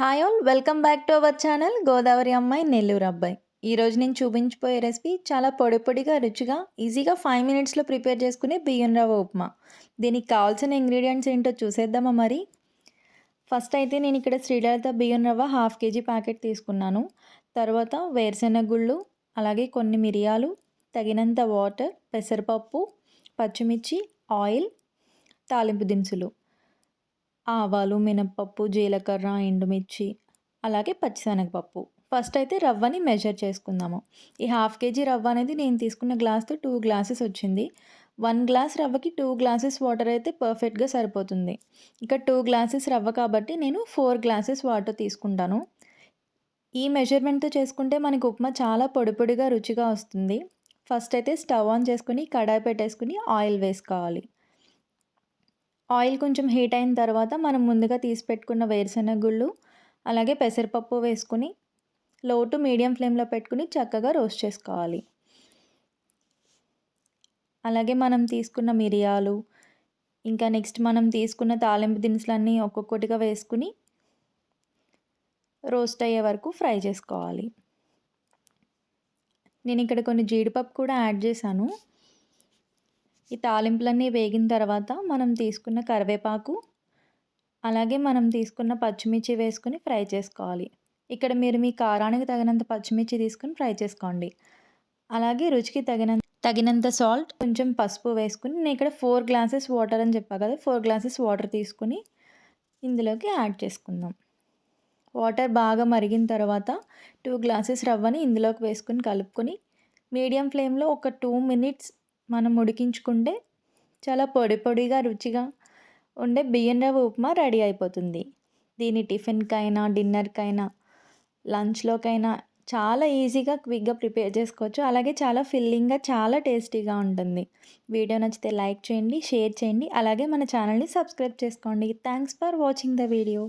Hi all welcome back to our channel Godavari అమ్మాయి నెల్లూరు అబ్బాయి ఈరోజు నేను చూపించిపోయే రెసిపీ చాలా పొడి పొడిగా రుచిగా ఈజీగా ఫైవ్ మినిట్స్లో ప్రిపేర్ చేసుకునే బియ్యం రవ్వ ఉప్మా. దీనికి కావాల్సిన ఇంగ్రీడియంట్స్ ఏంటో చూసేద్దామా మరి? ఫస్ట్ అయితే నేను ఇక్కడ శ్రీలలిత బియ్యం రవ్వ హాఫ్ కేజీ ప్యాకెట్ తీసుకున్నాను. తర్వాత వేరుశెనగ గుళ్ళు అలాగే కొన్ని మిరియాలు తగినంత వాటర్ పెసరపప్పు పచ్చిమిర్చి ఆయిల్ తాలింపు దినుసులు. ఆవాలు మినప్పప్పు జీలకర్ర ఎండుమిర్చి అలాగే పచ్చిశనగపప్పు. ఫస్ట్ అయితే రవ్వని మెజర్ చేసుకుందాము. ఈ హాఫ్ కేజీ రవ్వ అనేది నేను తీసుకున్న గ్లాస్తో టూ గ్లాసెస్ వచ్చింది. వన్ గ్లాస్ రవ్వకి టూ గ్లాసెస్ వాటర్ అయితే పర్ఫెక్ట్గా సరిపోతుంది. ఇక టూ గ్లాసెస్ రవ్వ కాబట్టి నేను ఫోర్ గ్లాసెస్ వాటర్ తీసుకుంటాను. ఈ మెజర్మెంట్తో చేసుకుంటే మనకు ఉప్మా చాలా పొడిపొడిగా రుచిగా వస్తుంది. ఫస్ట్ అయితే స్టవ్ ఆన్ చేసుకుని కడాయి పెట్టేసుకుని ఆయిల్ వేసుకోవాలి. ఆయిల్ కొంచెం హీట్ అయిన తర్వాత మనం ముందుగా తీసి పెట్టుకున్న వేరుశెనగ గుళ్ళు అలాగే పెసరపప్పు వేసుకుని లో టు మీడియం ఫ్లేమ్లో పెట్టుకుని చక్కగా రోస్ట్ చేసుకోవాలి. అలాగే మనం తీసుకున్న మిరియాలు ఇంకా నెక్స్ట్ మనం తీసుకున్న తాలింపు దినుసులన్నీ ఒక్కొక్కటిగా వేసుకుని రోస్ట్ అయ్యే వరకు ఫ్రై చేసుకోవాలి. నేను ఇక్కడ కొన్ని జీడిపప్పు కూడా యాడ్ చేశాను. ఈ తాలింపులన్నీ వేగిన తర్వాత మనం తీసుకున్న కరివేపాకు అలాగే మనం తీసుకున్న పచ్చిమిర్చి వేసుకుని ఫ్రై చేసుకోవాలి. ఇక్కడ మీరు మీ కారానికి తగినంత పచ్చిమిర్చి తీసుకొని ఫ్రై చేసుకోండి. అలాగే రుచికి తగినంత తగినంత సాల్ట్ కొంచెం పసుపు వేసుకుని నేను ఇక్కడ ఫోర్ గ్లాసెస్ వాటర్ అని చెప్పా కదా ఫోర్ గ్లాసెస్ వాటర్ తీసుకుని ఇందులోకి యాడ్ చేసుకుందాం. వాటర్ బాగా మరిగిన తర్వాత టూ గ్లాసెస్ రవ్వని ఇందులోకి వేసుకుని కలుపుకొని మీడియం ఫ్లేమ్లో ఒక టూ మినిట్స్ మనం ఉడికించుకుంటే చాలా పొడి పొడిగా రుచిగా ఉండే బియ్యం రవ్వ ఉప్మా రెడీ అయిపోతుంది. దీన్ని టిఫిన్కైనా డిన్నర్కైనా లంచ్లోకైనా చాలా ఈజీగా క్విక్గా ప్రిపేర్ చేసుకోవచ్చు. అలాగే చాలా ఫిల్లింగ్గా చాలా టేస్టీగా ఉంటుంది. వీడియో నచ్చితే లైక్ చేయండి షేర్ చేయండి. అలాగే మన ఛానల్ని సబ్స్క్రైబ్ చేసుకోండి. Thanks for watching the video.